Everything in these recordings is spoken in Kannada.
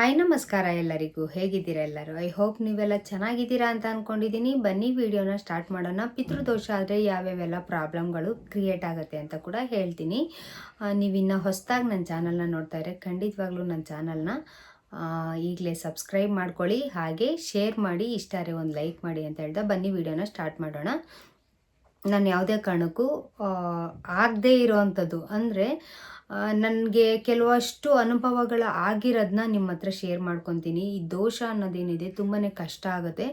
ಹಾಯ್ ನಮಸ್ಕಾರ ಎಲ್ಲರಿಗೂ. ಹೇಗಿದ್ದೀರಾ ಎಲ್ಲರೂ? ಐ ಹೋಪ್ ನೀವೆಲ್ಲ ಚೆನ್ನಾಗಿದ್ದೀರಾ ಅಂತ ಅಂದ್ಕೊಂಡಿದ್ದೀನಿ ಬನ್ನಿ ವಿಡಿಯೋನ ಸ್ಟಾರ್ಟ್ ಮಾಡೋಣ. ಪಿತೃದೋಷ ಆದರೆ ಯಾವ್ಯಾವೆಲ್ಲ ಪ್ರಾಬ್ಲಮ್ಗಳು ಕ್ರಿಯೇಟ್ ಆಗುತ್ತೆ ಅಂತ ಕೂಡ ಹೇಳ್ತೀನಿ. ನೀವಿನ್ನು ಹೊಸದಾಗಿ ನನ್ನ ಚಾನಲ್ನ ನೋಡ್ತಾ ಇದ್ರೆ ಖಂಡಿತವಾಗ್ಲೂ ನನ್ನ ಚಾನಲ್ನ ಈಗಲೇ ಸಬ್ಸ್ಕ್ರೈಬ್ ಮಾಡ್ಕೊಳ್ಳಿ. ಹಾಗೆ ಶೇರ್ ಮಾಡಿ ಇಷ್ಟಾರೆ ಒಂದು ಲೈಕ್ ಮಾಡಿ ಅಂತ ಹೇಳ್ದೆ ಬನ್ನಿ ವಿಡಿಯೋನ ಸ್ಟಾರ್ಟ್ ಮಾಡೋಣ. ನಾನು ಯಾವುದೇ ಕಾರಣಕ್ಕೂ ಆಗದೇ ಇರೋವಂಥದ್ದು ಅಂದರೆ ನನಗೆ ಕೆಲವಷ್ಟು ಅನುಭವಗಳ ಆಗಿರೋದನ್ನ ನಿಮ್ಮ ಹತ್ರ ಶೇರ್ ಮಾಡ್ಕೊತೀನಿ. ಈ ದೋಷ ಅನ್ನೋದೇನಿದೆ ತುಂಬಾ ಕಷ್ಟ ಆಗುತ್ತೆ.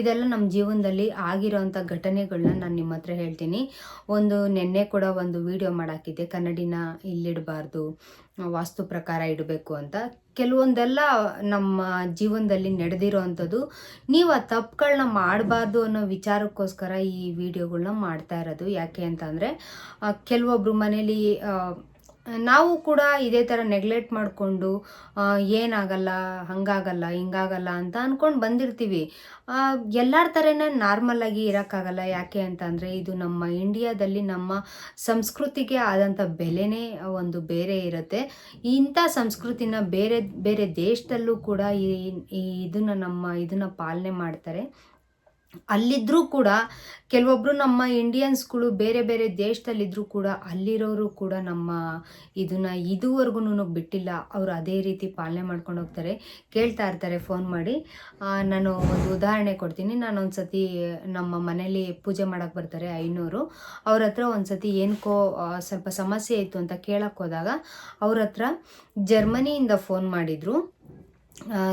ಇದೆಲ್ಲ ನಮ್ಮ ಜೀವನದಲ್ಲಿ ಆಗಿರೋವಂಥ ಘಟನೆಗಳನ್ನ ನಾನು ನಿಮ್ಮ ಹತ್ರ ಹೇಳ್ತೀನಿ. ಒಂದು ನಿನ್ನೆ ಕೂಡ ಒಂದು ವಿಡಿಯೋ ಮಾಡಾಕಿದ್ದೆ. ಕನ್ನಡಿನ ಇಲ್ಲಿಡಬಾರ್ದು, ವಾಸ್ತು ಪ್ರಕಾರ ಇಡಬೇಕು ಅಂತ. ಕೆಲವೊಂದೆಲ್ಲ ನಮ್ಮ ಜೀವನದಲ್ಲಿ ನಡೆದಿರೋ ಅಂಥದ್ದು ನೀವು ಆ ತಪ್ಪುಗಳನ್ನ ಮಾಡಬಾರ್ದು ಅನ್ನೋ ವಿಚಾರಕ್ಕೋಸ್ಕರ ಈ ವಿಡಿಯೋಗಳನ್ನ ಮಾಡ್ತಾ ಇರೋದು. ಯಾಕೆ ಅಂತಂದರೆ ಕೆಲವೊಬ್ಬರು ಮನೇಲಿ ನಾವು ಕೂಡ ಇದೇ ಥರ ನೆಗ್ಲೆಕ್ಟ್ ಮಾಡಿಕೊಂಡು ಏನಾಗಲ್ಲ, ಹಂಗಾಗಲ್ಲ, ಹಿಂಗಾಗಲ್ಲ ಅಂತ ಅಂದ್ಕೊಂಡು ಬಂದಿರ್ತೀವಿ. ಎಲ್ಲರ ಥರನೇ ನಾರ್ಮಲಾಗಿ ಇರೋಕ್ಕಾಗಲ್ಲ. ಯಾಕೆ ಅಂತಂದರೆ ಇದು ನಮ್ಮ ಇಂಡಿಯಾದಲ್ಲಿ ನಮ್ಮ ಸಂಸ್ಕೃತಿಗೆ ಆದಂಥ ಬೆಲೆನೇ ಒಂದು ಬೇರೆ ಇರುತ್ತೆ. ಇಂಥ ಸಂಸ್ಕೃತಿನ ಬೇರೆ ಬೇರೆ ದೇಶದಲ್ಲೂ ಕೂಡ ಈ ಇದನ್ನು ನಮ್ಮ, ಇದನ್ನು ಪಾಲನೆ ಮಾಡ್ತಾರೆ. ಅಲ್ಲಿದ್ದರೂ ಕೂಡ ಕೆಲವೊಬ್ಬರು ನಮ್ಮ ಇಂಡಿಯನ್ಸ್ಗಳು ಬೇರೆ ಬೇರೆ ದೇಶದಲ್ಲಿದ್ದರೂ ಕೂಡ ಅಲ್ಲಿರೋರು ಕೂಡ ನಮ್ಮ ಇದನ್ನ ಇದುವರೆಗೂ ಬಿಟ್ಟಿಲ್ಲ. ಅವರು ಅದೇ ರೀತಿ ಪಾಲನೆ ಮಾಡ್ಕೊಂಡು ಹೋಗ್ತಾರೆ. ಕೇಳ್ತಾ ಇರ್ತಾರೆ, ಫೋನ್ ಮಾಡಿ. ನಾನು ಒಂದು ಉದಾಹರಣೆ ಕೊಡ್ತೀನಿ. ನಾನು ಒಂದು ಸತಿ ನಮ್ಮ ಮನೇಲಿ ಪೂಜೆ ಮಾಡೋಕ್ಕೆ ಬರ್ತಾರೆ ಐನೂರು. ಅವ್ರ ಹತ್ರ ಒಂದು ಸತಿ ಏನಕ್ಕೋ ಸ್ವಲ್ಪ ಸಮಸ್ಯೆ ಇತ್ತು ಅಂತ ಕೇಳಕ್ಕೆ ಹೋದಾಗ ಅವ್ರ ಹತ್ರ ಜರ್ಮನಿಯಿಂದ ಫೋನ್ ಮಾಡಿದರು.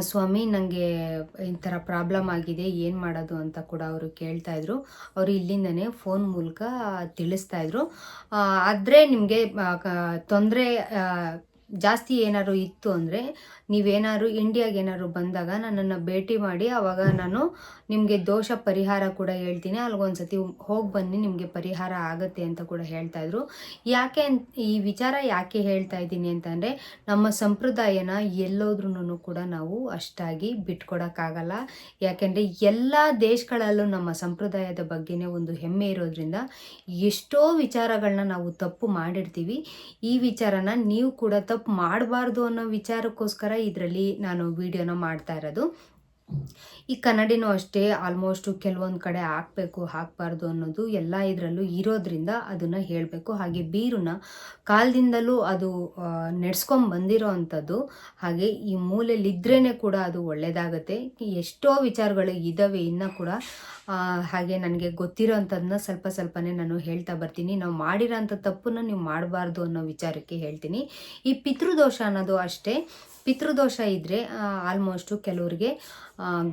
ಸ್ವಾಮಿ ನನಗೆ ಈ ಥರ ಪ್ರಾಬ್ಲಮ್ ಆಗಿದೆ, ಏನು ಮಾಡೋದು ಅಂತ ಕೂಡ ಅವರು ಕೇಳ್ತಾಯಿದ್ರು ಅವರು ಇಲ್ಲಿಂದನೇ ಫೋನ್ ಮೂಲಕ ತಿಳಿಸ್ತಾಯಿದ್ರು ಆದರೆ ನಿಮಗೆ ತೊಂದರೆ ಜಾಸ್ತಿ ಏನಾದ್ರು ಇತ್ತು ಅಂದರೆ ನೀವೇನಾದ್ರು ಇಂಡಿಯಾಗೆ ಏನಾದ್ರು ಬಂದಾಗ ನನ್ನನ್ನು ಭೇಟಿ ಮಾಡಿ ಆವಾಗ ನಾನು ನಿಮಗೆ ದೋಷ ಪರಿಹಾರ ಕೂಡ ಹೇಳ್ತೀನಿ. ಅಲ್ಲಿಗೊಂದ್ಸತಿ ಹೋಗಿ ಬನ್ನಿ, ನಿಮಗೆ ಪರಿಹಾರ ಆಗುತ್ತೆ ಅಂತ ಕೂಡ ಹೇಳ್ತಾಯಿದ್ರು ಯಾಕೆ ಈ ವಿಚಾರ ಯಾಕೆ ಹೇಳ್ತಾ ಇದ್ದೀನಿ ಅಂತಂದರೆ ನಮ್ಮ ಸಂಪ್ರದಾಯನ ಎಲ್ಲೋದ್ರೂ ಕೂಡ ನಾವು ಅಷ್ಟಾಗಿ ಬಿಟ್ಕೊಡೋಕ್ಕಾಗಲ್ಲ. ಯಾಕೆಂದರೆ ಎಲ್ಲ ದೇಶಗಳಲ್ಲೂ ನಮ್ಮ ಸಂಪ್ರದಾಯದ ಬಗ್ಗೆನೇ ಒಂದು ಹೆಮ್ಮೆ ಇರೋದ್ರಿಂದ ಎಷ್ಟೋ ವಿಚಾರಗಳನ್ನ ನಾವು ತಪ್ಪು ಮಾಡಿರ್ತೀವಿ. ಈ ವಿಚಾರನ ನೀವು ಕೂಡ ತಪ್ಪು ಮಾಡಬಾರ್ದು ಅನ್ನೋ ವಿಚಾರಕ್ಕೋಸ್ಕರ ಇದರಲ್ಲಿ ನಾನು ವಿಡಿಯೋನ ಮಾಡ್ತಾ ಇರೋದು. ಈ ಕನ್ನಡಿನೂ ಅಷ್ಟೇ ಆಲ್ಮೋಸ್ಟ್ ಕೆಲವೊಂದು ಕಡೆ ಹಾಕಬೇಕು, ಹಾಕಬಾರ್ದು ಅನ್ನೋದು ಎಲ್ಲ ಇದರಲ್ಲೂ ಇರೋದ್ರಿಂದ ಅದನ್ನು ಹೇಳಬೇಕು. ಹಾಗೆ ಬೀರನ್ನ ಕಾಲದಿಂದಲೂ ಅದು ನೆಡ್ಸ್ಕೊಂಡು ಬಂದಿರೋ ಅಂಥದ್ದು, ಹಾಗೆ ಈ ಮೂಲೆಯಲ್ಲಿದ್ರೇ ಕೂಡ ಅದು ಒಳ್ಳೆಯದಾಗತ್ತೆ ಎಷ್ಟೋ ವಿಚಾರಗಳು ಇದ್ದಾವೆ ಇನ್ನೂ ಕೂಡ ಹಾಗೆ ನನಗೆ ಗೊತ್ತಿರೋ ಅಂಥದ್ದನ್ನ ಸ್ವಲ್ಪ ಸ್ವಲ್ಪನೇ ನಾನು ಹೇಳ್ತಾ ಬರ್ತೀನಿ. ನಾವು ಮಾಡಿರೋ ಅಂಥ ತಪ್ಪನ್ನು ನೀವು ಮಾಡಬಾರ್ದು ಅನ್ನೋ ವಿಚಾರಕ್ಕೆ ಹೇಳ್ತೀನಿ. ಈ ಪಿತೃದೋಷ ಅನ್ನೋದು ಅಷ್ಟೇ. ಪಿತೃದೋಷ ಇದ್ದರೆ ಆಲ್ಮೋಸ್ಟು ಕೆಲವ್ರಿಗೆ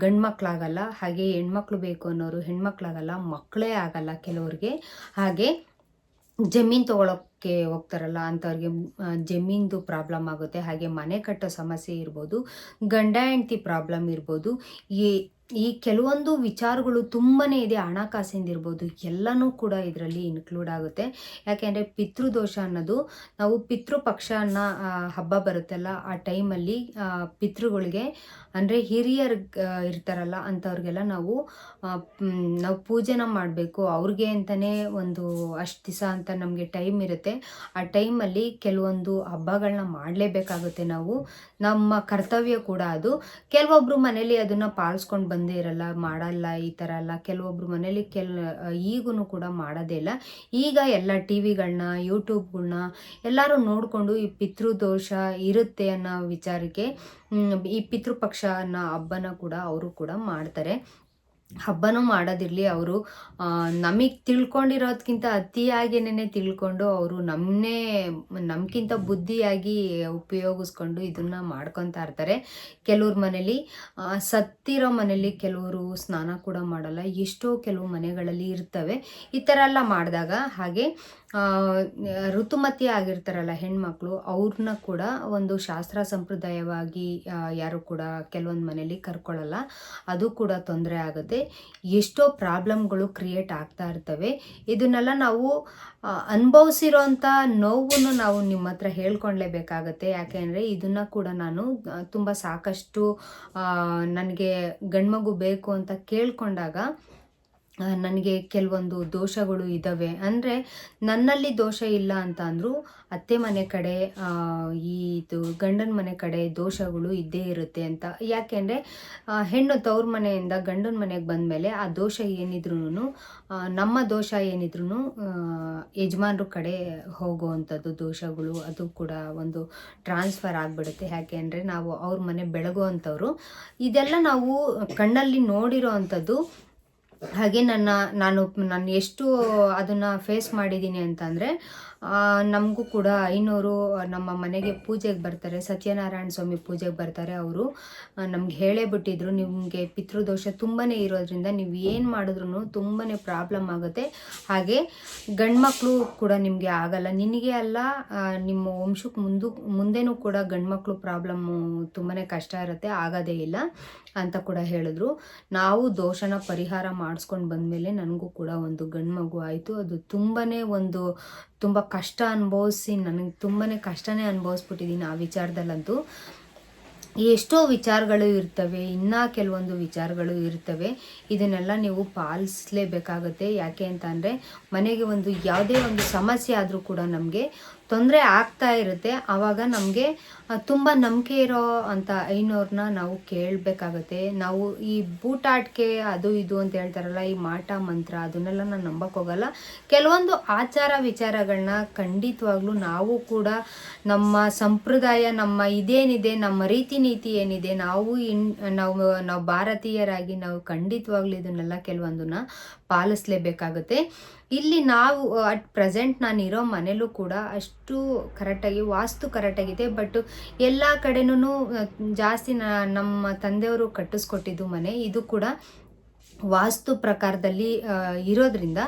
ಗಂಡು ಮಕ್ಕಳಾಗಲ್ಲ ಹಾಗೆ ಹೆಣ್ಮಕ್ಳು ಬೇಕು ಅನ್ನೋರು ಹೆಣ್ಮಕ್ಳಾಗಲ್ಲ, ಮಕ್ಕಳೇ ಆಗಲ್ಲ ಕೆಲವ್ರಿಗೆ. ಹಾಗೆ ಜಮೀನು ತೊಗೊಳೋಕ್ಕೆ ಹೋಗ್ತಾರಲ್ಲ ಅಂಥವ್ರಿಗೆ ಜಮೀನ್ದು ಪ್ರಾಬ್ಲಮ್ ಆಗುತ್ತೆ. ಹಾಗೆ ಮನೆ ಕಟ್ಟೋ ಸಮಸ್ಯೆ ಇರ್ಬೋದು, ಗಂಡ ಹೆಂಡ್ತಿ ಪ್ರಾಬ್ಲಮ್ ಇರ್ಬೋದು. ಈ ಈ ಕೆಲವೊಂದು ವಿಚಾರಗಳು ತುಂಬಾ ಇದೆ ಹಣಕಾಸಿಂದಿರ್ಬೋದು ಎಲ್ಲನೂ ಕೂಡ ಇದರಲ್ಲಿ ಇನ್ಕ್ಲೂಡ್ ಆಗುತ್ತೆ. ಯಾಕೆಂದರೆ ಪಿತೃದೋಷ ಅನ್ನೋದು, ನಾವು ಪಿತೃಪಕ್ಷ ಅನ್ನೋ ಹಬ್ಬ ಬರುತ್ತಲ್ಲ, ಆ ಟೈಮಲ್ಲಿ ಪಿತೃಗಳಿಗೆ, ಅಂದರೆ ಹಿರಿಯರ್ ಇರ್ತಾರಲ್ಲ ಅಂಥವ್ರಿಗೆಲ್ಲ ನಾವು ನಾವು ಪೂಜೆನ ಮಾಡಬೇಕು. ಅವ್ರಿಗೆ ಅಂತಲೇ ಒಂದು ಅಷ್ಟು ದಿವಸ ಅಂತ ನಮಗೆ ಟೈಮ್ ಇರುತ್ತೆ. ಆ ಟೈಮಲ್ಲಿ ಕೆಲವೊಂದು ಹಬ್ಬಗಳನ್ನ ಮಾಡಲೇಬೇಕಾಗುತ್ತೆ ನಾವು. ನಮ್ಮ ಕರ್ತವ್ಯ ಕೂಡ ಅದು. ಕೆಲವೊಬ್ಬರು ಮನೇಲಿ ಅದನ್ನು ಪಾಲಿಸ್ಕೊಂಡು ಇರಲ್ಲ, ಮಾಡಲ್ಲ, ಈ ಥರ ಎಲ್ಲ ಕೆಲವೊಬ್ರು ಮನೇಲಿ ಕೆಲ ಈಗೂ ಕೂಡ ಮಾಡೋದೇ ಇಲ್ಲ. ಈಗ ಎಲ್ಲ ಟಿ ವಿಗಳನ್ನ ಯೂಟ್ಯೂಬ್ಗಳನ್ನ ಎಲ್ಲರೂ ನೋಡಿಕೊಂಡು ಈ ಪಿತೃದೋಷ ಇರುತ್ತೆ ಅನ್ನೋ ವಿಚಾರಕ್ಕೆ ಈ ಪಿತೃಪಕ್ಷ ಅನ್ನೋ ಹಬ್ಬನ ಕೂಡ ಅವರು ಕೂಡ ಮಾಡ್ತಾರೆ. ಹಬ್ಬನೂ ಮಾಡೋದಿರಲಿ. ಅವರು ನಮಗೆ ತಿಳ್ಕೊಂಡಿರೋದಕ್ಕಿಂತ ಅತಿಯಾಗಿನೇ ತಿಳ್ಕೊಂಡು ಅವರು ನಮ್ಮನ್ನೇ ನಮ್ಗಿಂತ ಬುದ್ಧಿಯಾಗಿ ಉಪಯೋಗಿಸ್ಕೊಂಡು ಇದನ್ನು ಮಾಡ್ಕೊತಾ ಇರ್ತಾರೆ. ಕೆಲವ್ರ ಮನೇಲಿ ಸತ್ತಿರೋ ಮನೇಲಿ ಕೆಲವರು ಸ್ನಾನ ಕೂಡ ಮಾಡಲ್ಲ. ಎಷ್ಟೋ ಕೆಲವು ಮನೆಗಳಲ್ಲಿ ಇರ್ತವೆ. ಈ ಥರ ಎಲ್ಲ ಮಾಡಿದಾಗ ಹಾಗೆ ಋತುಮತಿ ಆಗಿರ್ತಾರಲ್ಲ ಹೆಣ್ಮಕ್ಳು ಅವ್ರನ್ನ ಕೂಡ ಒಂದು ಶಾಸ್ತ್ರ ಸಂಪ್ರದಾಯವಾಗಿ ಯಾರು ಕೂಡ ಕೆಲವೊಂದು ಮನೇಲಿ ಕರ್ಕೊಳ್ಳಲ್ಲ ಅದು ಕೂಡ ತೊಂದರೆ ಆಗುತ್ತೆ. ಎಷ್ಟೋ ಪ್ರಾಬ್ಲಮ್ಗಳು ಕ್ರಿಯೇಟ್ ಆಗ್ತಾ ಇರ್ತವೆ. ಇದನ್ನೆಲ್ಲ ನಾವು ಅನುಭವಿಸಿರೋಂಥ ನೋವನ್ನು ನಾವು ನಿಮ್ಮ ಹತ್ರ ಹೇಳ್ಕೊಳ್ಲೇಬೇಕಾಗತ್ತೆ. ಯಾಕೆಂದರೆ ಇದನ್ನು ಕೂಡ ನಾನು ತುಂಬ ಸಾಕಷ್ಟು ನನಗೆ ಗಂಡ್ಮಗು ಬೇಕು ಅಂತ ಕೇಳ್ಕೊಂಡಾಗ ನನಗೆ ಕೆಲವೊಂದು ದೋಷಗಳು ಇದ್ದಾವೆ ಅಂದರೆ ನನ್ನಲ್ಲಿ ದೋಷ ಇಲ್ಲ ಅಂತ ಅಂದರೂ ಅತ್ತೆ ಮನೆ ಕಡೆ ಈ ಇದು ಗಂಡನ ಮನೆ ಕಡೆ ದೋಷಗಳು ಇದ್ದೇ ಇರುತ್ತೆ ಅಂತ. ಯಾಕೆಂದರೆ ಹೆಣ್ಣು ತವ್ರ ಮನೆಯಿಂದ ಗಂಡನ ಮನೆಗೆ ಬಂದಮೇಲೆ ಆ ದೋಷ ಏನಿದ್ರೂ ನಮ್ಮ ದೋಷ ಏನಿದ್ರೂ ಯಜಮಾನ್ರ ಕಡೆ ಹೋಗುವಂಥದ್ದು ದೋಷಗಳು ಅದು ಕೂಡ ಒಂದು ಟ್ರಾನ್ಸ್ಫರ್ ಆಗಿಬಿಡುತ್ತೆ. ಯಾಕೆ ನಾವು ಅವ್ರ ಮನೆ ಬೆಳಗುವಂಥವ್ರು. ಇದೆಲ್ಲ ನಾವು ಕಣ್ಣಲ್ಲಿ ನೋಡಿರೋ ಅಂಥದ್ದು ಹಾಗೆ ನನ್ನ ನಾನು ನಾನು ಎಷ್ಟು ಅದನ್ನು ಫೇಸ್ ಮಾಡಿದ್ದೀನಿ ಅಂತಂದರೆ ನಮಗೂ ಕೂಡ ಐನೂರು ನಮ್ಮ ಮನೆಗೆ ಪೂಜೆಗೆ ಬರ್ತಾರೆ, ಸತ್ಯನಾರಾಯಣ ಸ್ವಾಮಿ ಪೂಜೆಗೆ ಬರ್ತಾರೆ ಅವರು. ನಮ್ಗೆ ಹೇಳೇ ಬಿಟ್ಟಿದ್ರು, ನಿಮಗೆ ಪಿತೃದೋಷ ತುಂಬಾ ಇರೋದ್ರಿಂದ ನೀವು ಏನು ಮಾಡಿದ್ರು ತುಂಬಾ ಪ್ರಾಬ್ಲಮ್ ಆಗುತ್ತೆ. ಹಾಗೆ ಗಂಡ್ಮಕ್ಳು ಕೂಡ ನಿಮಗೆ ಆಗಲ್ಲ. ನಿನಗೆ ಅಲ್ಲ ನಿಮ್ಮ ವಂಶಕ್ಕೆ ಮುಂದೂ, ಮುಂದೆನೂ ಕೂಡ ಗಂಡ್ಮಕ್ಳು ಪ್ರಾಬ್ಲಮ್ಮು ತುಂಬಾ ಕಷ್ಟ ಇರುತ್ತೆ, ಆಗೋದೇ ಇಲ್ಲ ಅಂತ ಕೂಡ ಹೇಳಿದ್ರು. ನಾವು ದೋಷನ ಪರಿಹಾರ ಮಾಡಿಸ್ಕೊಂಡು ಬಂದಮೇಲೆ ನನಗೂ ಕೂಡ ಒಂದು ಗಂಡು ಮಗು ಆಯಿತು. ಅದು ತುಂಬಾ ಒಂದು ತುಂಬ ಕಷ್ಟ ಅನುಭವಿಸಿ, ನನಗೆ ತುಂಬಾ ಕಷ್ಟನೇ ಅನುಭವಿಸ್ಬಿಟ್ಟಿದ್ದೀನಿ ಆ ವಿಚಾರದಲ್ಲಂತೂ. ಎಷ್ಟೋ ವಿಚಾರಗಳು ಇರ್ತವೆ, ಇನ್ನೂ ಕೆಲವೊಂದು ವಿಚಾರಗಳು ಇರ್ತವೆ. ಇದನ್ನೆಲ್ಲ ನೀವು ಪಾಲಿಸಲೇಬೇಕಾಗತ್ತೆ. ಯಾಕೆ ಅಂತ ಅಂದರೆ ಮನೆಗೆ ಒಂದು ಯಾವುದೇ ಒಂದು ಸಮಸ್ಯೆ ಆದರೂ ಕೂಡ ನಮಗೆ ತೊಂದರೆ ಆಗ್ತಾ ಇರುತ್ತೆ. ಆವಾಗ ನಮಗೆ ತುಂಬ ನಂಬಿಕೆ ಇರೋ ಅಂಥ ಐನೋರನ್ನ ನಾವು ಕೇಳಬೇಕಾಗತ್ತೆ. ನಾವು ಈ ಬೂಟಾಟಿಕೆ, ಅದು ಇದು ಅಂತ ಹೇಳ್ತಾರಲ್ಲ, ಈ ಮಾಟ ಮಂತ್ರ, ಅದನ್ನೆಲ್ಲ ನಾನು ನಂಬಕ್ಕೆ ಹೋಗಲ್ಲ. ಕೆಲವೊಂದು ಆಚಾರ ವಿಚಾರಗಳನ್ನ ಖಂಡಿತವಾಗ್ಲೂ ನಾವು ಕೂಡ ನಮ್ಮ ಸಂಪ್ರದಾಯ, ನಮ್ಮ ಇದೇನಿದೆ, ನಮ್ಮ ರೀತಿ ನೀತಿ ಏನಿದೆ, ನಾವು ಇನ್, ನಾವು ನಾವು ಭಾರತೀಯರಾಗಿ ನಾವು ಖಂಡಿತವಾಗ್ಲೂ ಇದನ್ನೆಲ್ಲ ಕೆಲವೊಂದನ್ನ ಪಾಲಿಸ್ಲೇಬೇಕಾಗುತ್ತೆ. ಇಲ್ಲಿ ನಾವು ಅಟ್ ಪ್ರೆಸೆಂಟ್ ನಾನು ಇರೋ ಮನೇಲೂ ಕೂಡ ಅಷ್ಟು ಕರೆಕ್ಟಾಗಿ, ವಾಸ್ತು ಕರೆಕ್ಟಾಗಿದೆ. ಬಟ್ ಎಲ್ಲ ಕಡೆನೂ ಜಾಸ್ತಿ ನಮ್ಮ ತಂದೆಯವರು ಕಟ್ಟಿಸ್ಕೊಟ್ಟಿದ್ದು ಮನೆ. ಇದು ಕೂಡ ವಾಸ್ತು ಪ್ರಕಾರದಲ್ಲಿ ಇರೋದ್ರಿಂದ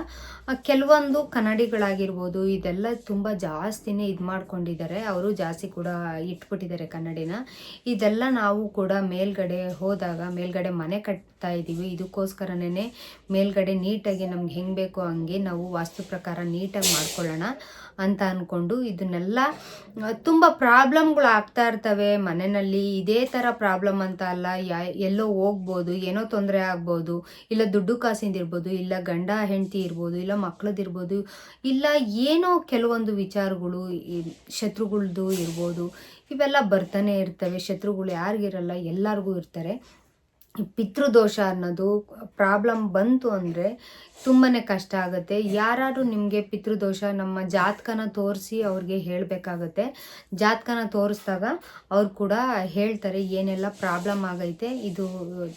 ಕೆಲವೊಂದು ಕನ್ನಡಿಗಳಾಗಿರ್ಬೋದು, ಇದೆಲ್ಲ ತುಂಬ ಜಾಸ್ತಿನೇ ಇದು ಮಾಡ್ಕೊಂಡಿದ್ದಾರೆ. ಅವರು ಜಾಸ್ತಿ ಕೂಡ ಇಟ್ಬಿಟ್ಟಿದ್ದಾರೆ ಕನ್ನಡಿನ. ಇದೆಲ್ಲ ನಾವು ಕೂಡ ಮೇಲ್ಗಡೆ ಹೋದಾಗ, ಮೇಲ್ಗಡೆ ಮನೆ ಕಟ್ತಾ ಇದ್ದೀವಿ. ಇದಕ್ಕೋಸ್ಕರನೇ ಮೇಲ್ಗಡೆ ನೀಟಾಗಿ ನಮ್ಗೆ ಹೆಂಗೆ ಬೇಕೋ ಹಂಗೆ ನಾವು ವಾಸ್ತು ಪ್ರಕಾರ ನೀಟಾಗಿ ಮಾಡ್ಕೊಳ್ಳೋಣ ಅಂತ ಅಂದ್ಕೊಂಡು ಇದನ್ನೆಲ್ಲ ತುಂಬ ಪ್ರಾಬ್ಲಮ್ಗಳು ಆಗ್ತಾ ಇರ್ತವೆ ಮನೆಯಲ್ಲಿ. ಇದೇ ಥರ ಪ್ರಾಬ್ಲಮ್ ಅಂತ ಅಲ್ಲ, ಯಾ, ಎಲ್ಲೋ ಹೋಗ್ಬೋದು, ಏನೋ ತೊಂದರೆ ಆಗ್ಬೋದು, ಇಲ್ಲ ದುಡ್ಡು ಕಾಸಿಂದ ಇರ್ಬೋದು, ಇಲ್ಲ ಗಂಡ, ಹೆಂಡತಿ ಇರ್ಬೋದು, ಇಲ್ಲ ಮಕ್ಳದಿರ್ಬೋದು ಇಲ್ಲ ಏನೋ ಕೆಲವೊಂದು ವಿಚಾರಗಳು ಶತ್ರುಗಳದ್ದು ಶತ್ರುಗಳ್ದು ಇರ್ಬೋದು, ಇವೆಲ್ಲ ಬರ್ತಾನೆ ಇರ್ತವೆ. ಶತ್ರುಗಳು ಯಾರಿಗಿರಲ್ಲ, ಎಲ್ಲರಿಗೂ ಇರ್ತಾರೆ. ಪಿತೃದೋಷ ಅನ್ನೋದು ಪ್ರಾಬ್ಲಮ್ ಬಂತು ಅಂದರೆ ತುಂಬಾ ಕಷ್ಟ ಆಗುತ್ತೆ. ಯಾರಾದ್ರೂ ನಿಮಗೆ ಪಿತೃದೋಷ ನಮ್ಮ ಜಾತಕನ ತೋರಿಸಿ ಅವ್ರಿಗೆ ಹೇಳಬೇಕಾಗತ್ತೆ. ಜಾತಕನ ತೋರಿಸಿದಾಗ ಅವ್ರು ಕೂಡ ಹೇಳ್ತಾರೆ, ಏನೆಲ್ಲ ಪ್ರಾಬ್ಲಮ್ ಆಗೈತೆ, ಇದು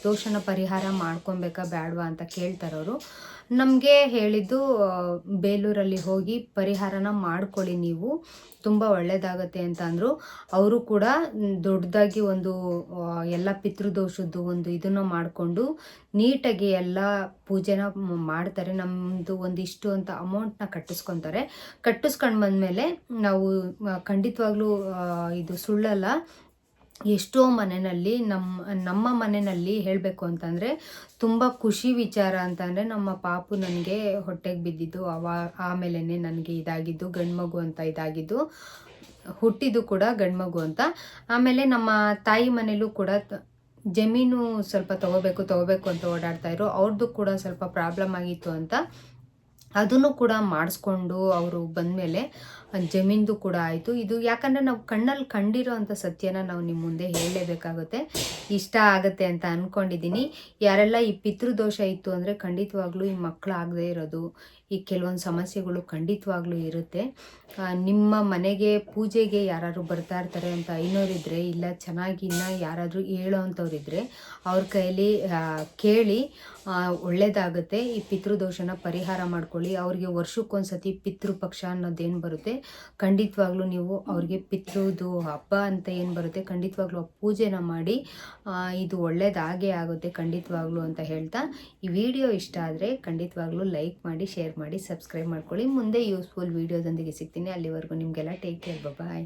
ದೋಷನ ಪರಿಹಾರ ಮಾಡ್ಕೊಬೇಕಾ ಬೇಡವಾ ಅಂತ ಕೇಳ್ತಾರೆ ಅವರು ನಮಗೆ ಹೇಳಿದ್ದು ಬೇಲೂರಲ್ಲಿ ಹೋಗಿ ಪರಿಹಾರನ ಮಾಡ್ಕೊಳ್ಳಿ ನೀವು. ತುಂಬ ಒಳ್ಳೆಯದಾಗತ್ತೆ ಅಂತ ಅಂದರು. ಅವರು ಕೂಡ ದೊಡ್ಡದಾಗಿ ಒಂದು ಎಲ್ಲ ಪಿತೃದೋಷದ್ದು ಒಂದು ಇದನ್ನು ಮಾಡಿಕೊಂಡು ನೀಟಾಗಿ ಎಲ್ಲ ಪೂಜೆನ ಮಾಡ್ತಾರೆ. ನಮ್ಮದು ಒಂದಿಷ್ಟು ಅಂತ ಅಮೌಂಟ್ನ ಕಟ್ಟಿಸ್ಕೊತಾರೆ. ಕಟ್ಟಿಸ್ಕೊಂಡು ಬಂದಮೇಲೆ ನಾವು ಖಂಡಿತವಾಗ್ಲೂ ಇದು ಸುಳ್ಳಲ್ಲ. ಎಷ್ಟೋ ಮನೆಯಲ್ಲಿ ನಮ್ಮ ನಮ್ಮ ಮನೆಯಲ್ಲಿ ಹೇಳಬೇಕು ಅಂತಂದರೆ ತುಂಬ ಖುಷಿ ವಿಚಾರ ಅಂತಂದರೆ ನಮ್ಮ ಪಾಪು ನನಗೆ ಹೊಟ್ಟೆಗೆ ಬಿದ್ದಿದ್ದು, ಅವ ಆಮೇಲೆ ನನಗೆ ಇದಾಗಿದ್ದು ಗಂಡು ಮಗು ಅಂತ ಇದಾಗಿದ್ದು, ಹುಟ್ಟಿದ್ದು ಕೂಡ ಗಂಡು ಮಗು ಅಂತ. ಆಮೇಲೆ ನಮ್ಮ ತಾಯಿ ಮನೇಲೂ ಕೂಡ ಜಮೀನು ಸ್ವಲ್ಪ ತಗೋಬೇಕು ತಗೋಬೇಕು ಅಂತ ಓಡಾಡ್ತಾ ಇದ್ರು ಅವ್ರದ್ದು ಕೂಡ ಸ್ವಲ್ಪ ಪ್ರಾಬ್ಲಮ್ ಆಗಿತ್ತು ಅಂತ ಅದನ್ನು ಕೂಡ ಮಾಡಿಸ್ಕೊಂಡು ಅವರು ಬಂದಮೇಲೆ ಜಮೀನ್ದು ಕೂಡ ಆಯಿತು. ಇದು ಯಾಕಂದರೆ ನಾವು ಕಣ್ಣಲ್ಲಿ ಕಂಡಿರೋ ಅಂಥ ಸತ್ಯನ ನಾವು ನಿಮ್ಮ ಮುಂದೆ ಹೇಳಲೇಬೇಕಾಗುತ್ತೆ. ಇಷ್ಟ ಆಗುತ್ತೆ ಅಂತ ಅಂದ್ಕೊಂಡಿದ್ದೀನಿ ಯಾರೆಲ್ಲ ಈ ಪಿತೃದೋಷ ಇತ್ತು ಅಂದರೆ ಖಂಡಿತವಾಗ್ಲೂ ಈ ಮಕ್ಕಳು ಆಗದೇ ಇರೋದು. ಈ ಕೆಲವೊಂದು ಸಮಸ್ಯೆಗಳು ಖಂಡಿತವಾಗ್ಲೂ ಇರುತ್ತೆ. ನಿಮ್ಮ ಮನೆಗೆ ಪೂಜೆಗೆ ಯಾರಾದ್ರು ಬರ್ತಾ ಇರ್ತಾರೆ ಅಂತ ಐನೋರಿದ್ರೆ ಇಲ್ಲ ಚೆನ್ನಾಗಿ ಇನ್ನ ಯಾರಾದರೂ ಹೇಳೋ ಅಂಥವ್ರಿದ್ರೆ ಅವ್ರ ಕೈಯಲ್ಲಿ ಕೇಳಿ ಆ, ಒಳ್ಳೇದಾಗುತ್ತೆ. ಈ ಪಿತೃದೋಷನ ಪರಿಹಾರ ಮಾಡ್ಕೊಳ್ಳಿ. ಅವ್ರಿಗೆ ವರ್ಷಕ್ಕೊಂದ್ಸತಿ ಪಿತೃಪಕ್ಷ ಅನ್ನೋದೇನು ಬರುತ್ತೆ? ಖಂಡಿತವಾಗ್ಲೂ ನೀವು ಅವ್ರಿಗೆ ಪಿತೃದು ಹಬ್ಬ ಅಂತ ಏನು ಬರುತ್ತೆ? ಖಂಡಿತವಾಗ್ಲೂ ಪೂಜೆನ ಮಾಡಿ ಇದು ಒಳ್ಳೇದಾಗೇ ಆಗುತ್ತೆ ಖಂಡಿತವಾಗ್ಲೂ ಅಂತ ಹೇಳ್ತಾ. ಈ ವಿಡಿಯೋ ಇಷ್ಟ ಆದರೆ ಖಂಡಿತವಾಗ್ಲೂ ಲೈಕ್ ಮಾಡಿ ಶೇರ್ ಮಾಡಿ ಸಬ್ಸ್ಕ್ರೈಬ್ ಮಾಡ್ಕೊಳ್ಳಿ. ಮುಂದೆ ಯೂಸ್ಫುಲ್ ವೀಡಿಯೋದೊಂದಿಗೆ ಸಿಗ್ತೀನಿ. ಅಲ್ಲಿವರೆಗೂ ನಿಮಗೆಲ್ಲ ಟೇಕ್ ಕೇರ್. ಬಾಯ್